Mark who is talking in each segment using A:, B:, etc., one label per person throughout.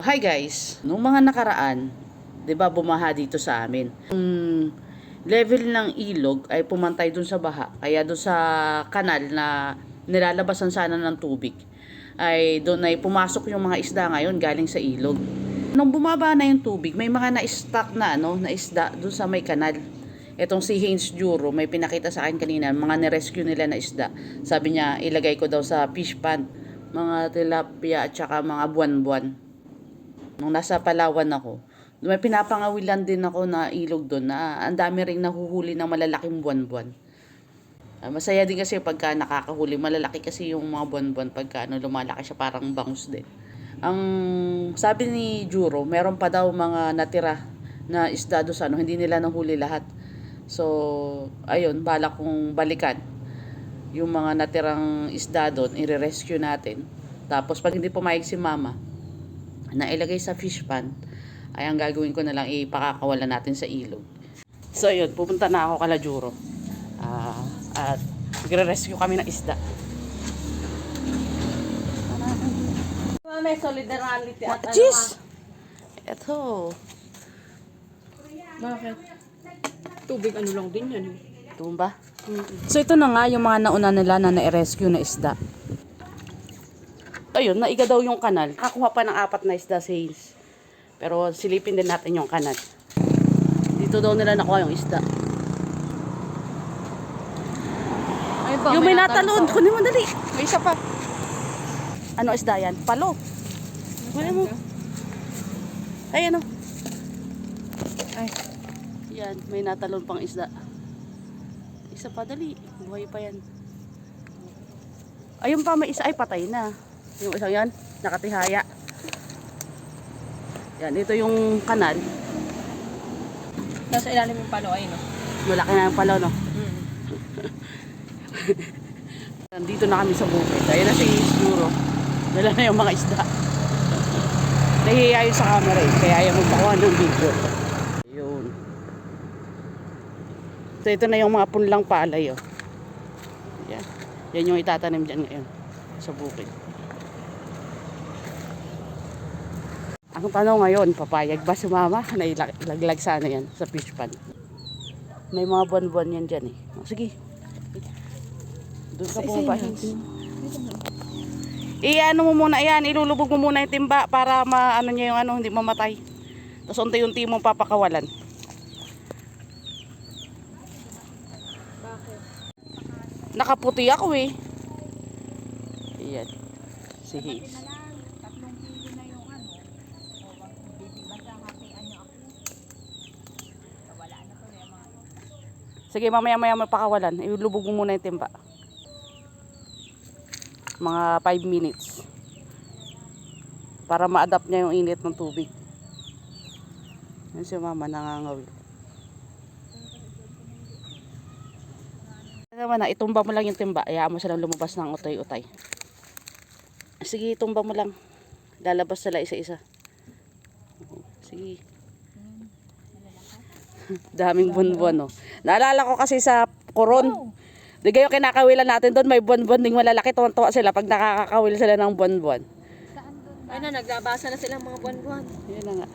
A: Hi guys, nung mga nakaraan, 'di ba bumaha dito sa amin. Yung level ng ilog ay pumantay dun sa baha. Kaya dun sa kanal na nilalabasan sana ng tubig ay doon ay pumasok yung mga isda ngayon galing sa ilog. Nung bumaba na yung tubig, may mga na-stock na ano, na isda doon sa may kanal. Etong si Haynes Juro, may pinakita sa akin kanina, mga nirescue nila na isda. Sabi niya, ilagay ko daw sa fish pond, mga tilapia at saka mga buwan-buwan nung nasa Palawan ako, may pinapangawilan din ako na ilog doon na ang dami ring nahuhuli ng malalaking buwan-buwan. Ah, masaya din kasi pagka nakakahuli, malalaki kasi yung mga buwan-buwan pagka ano, lumalaki siya parang bangus din. Ang sabi ni Juro, meron pa daw mga natira na isda doon sa ano, hindi nila nahuli lahat. So, ayun, bala kong balikan yung mga natirang isda doon, i-rescue natin. Tapos pag hindi pumayag si mama, na ilagay sa fish pan, ay ang gagawin ko na lang ipakakawalan natin sa ilog. So yun, pupunta na ako kala Juro. Ah, at magre-rescue kami ng isda.
B: May solidarity at ano
A: Jeez! Eto.
B: Bakit? Tubig ano lang din yan eh.
A: Tumba. So ito na nga yung mga nauna nila na na-rescue na isda. Ayun, naiga daw yung kanal. Nakakuha pa ng apat na isda si Hayes. Pero silipin din natin yung kanal. Dito daw nila nakuha yung isda.
B: Ay
A: yung may natalon,
B: pa.
A: kunin mo dali. May isa pa. Ano isda yan? Palo. Kunin mo. Ay, ano?
B: Ay,
A: Yan, may natalon pang isda. Isa pa, dali. Buhay pa yan. Ayun pa, may isa ay patay na. Yung isang yan, nakatihaya. Yan, ito yung kanal.
B: nasa ilalim yung palo ay no.
A: Malaki na yung palo, no?
B: Mm.
A: Nandito na kami sa bukid. Ayun na si Siguro. Dala na yung mga isda. Nahihiya yun sa camera eh. Kaya ayaw magpakuha ng video. Ayun. So ito na yung mga punlang palay oh. Yan. Yan yung itatanim dyan ngayon. Sa bukid. Ang tanong ngayon, papayag ba si mama na ilag- ilaglag sana yan sa fish pan? May mga buwan-buwan yan dyan eh. Oh, sige. Doon ka pumapa. I-ano mo muna yan, ilulubog mo muna yung timba para maano niya yung ano, hindi mamatay. Tapos unti-unti mong papakawalan.
B: Bakit?
A: Nakaputi ako eh. Ayan. Si Hayes.
C: tatlong kilo na yung ano, o wag bibigyan hatian niyo ako. Wala na to yung mga
A: Sige, mamaya maya mapakawalan. Ilulubog mo muna yung timba. Mga 5 minutes. Para ma-adapt niya yung init ng tubig. Yan si mama nangangawil. Naman na, itumba mo lang yung timba. Hayaan mo silang lumabas ng utay-utay. Sige, itumba mo lang. Lalabas sila isa-isa. Sige. Daming buwan-buwan, no. Naalala ko kasi sa koron. Di kayo kinakawilan natin doon, may buwan-buwan ding malalaki. Tuwan-tuwa sila pag nakakakawil sila ng buwan-buwan.
C: Saan doon?
B: Ay na, naglabasa na silang mga buwan-buwan.
A: Yun na nga.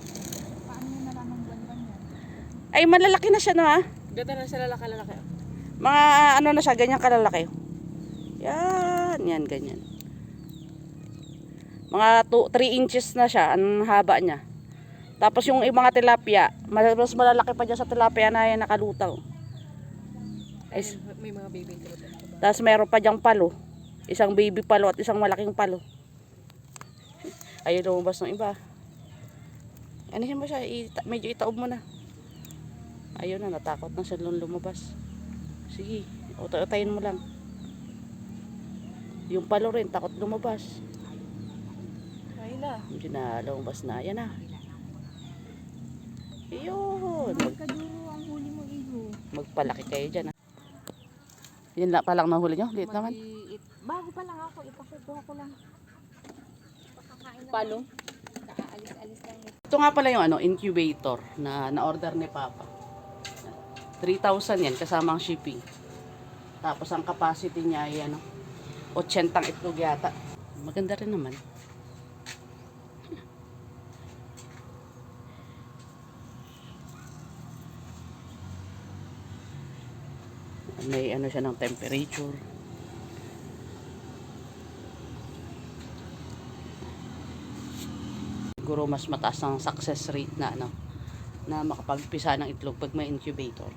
C: Paano nyo nalaman buwan-buwan yan?
A: Ay, malalaki na siya na ha.
B: Ganda na sila lalaki-lalaki.
A: Mga ano na siya, ganyan kalalaki. Yan, yan, ganyan. Mga 3 inches na siya, ang haba niya. Tapos yung ibang mga tilapia, mas mas malalaki pa dyan sa tilapia na yan nakalutaw. Ay,
B: Ay, may mga baby ko.
A: Tapos meron pa diyang palo. Isang baby palo at isang malaking palo. Ayun lumabas ng iba. Ano yun ba siya? Ita- medyo itaob mo na. Ayun na, natakot na siya lum- lumabas. Sige, utay-utayin mo lang. Yung palo rin, takot lumabas.
B: Ay na.
A: Hindi na lumabas na. Yan na. Ayun. Mag, magpalaki kayo dyan. Ha? Yan lang palang nahuli nyo. Liit naman.
C: Maliit. Bago pa lang ako, ipakukuha ko lang. Pakakain na.
B: Palo?
C: Nakaalis-alis lang ito.
A: Ito nga pala yung ano, incubator na na-order ni Papa. 3,000 yan kasama ang shipping. Tapos ang capacity niya ay ano, 80 itlog yata. Maganda rin naman. May ano siya ng temperature. Siguro mas mataas ang success rate na ano na makapagpisa ng itlog pag may incubator.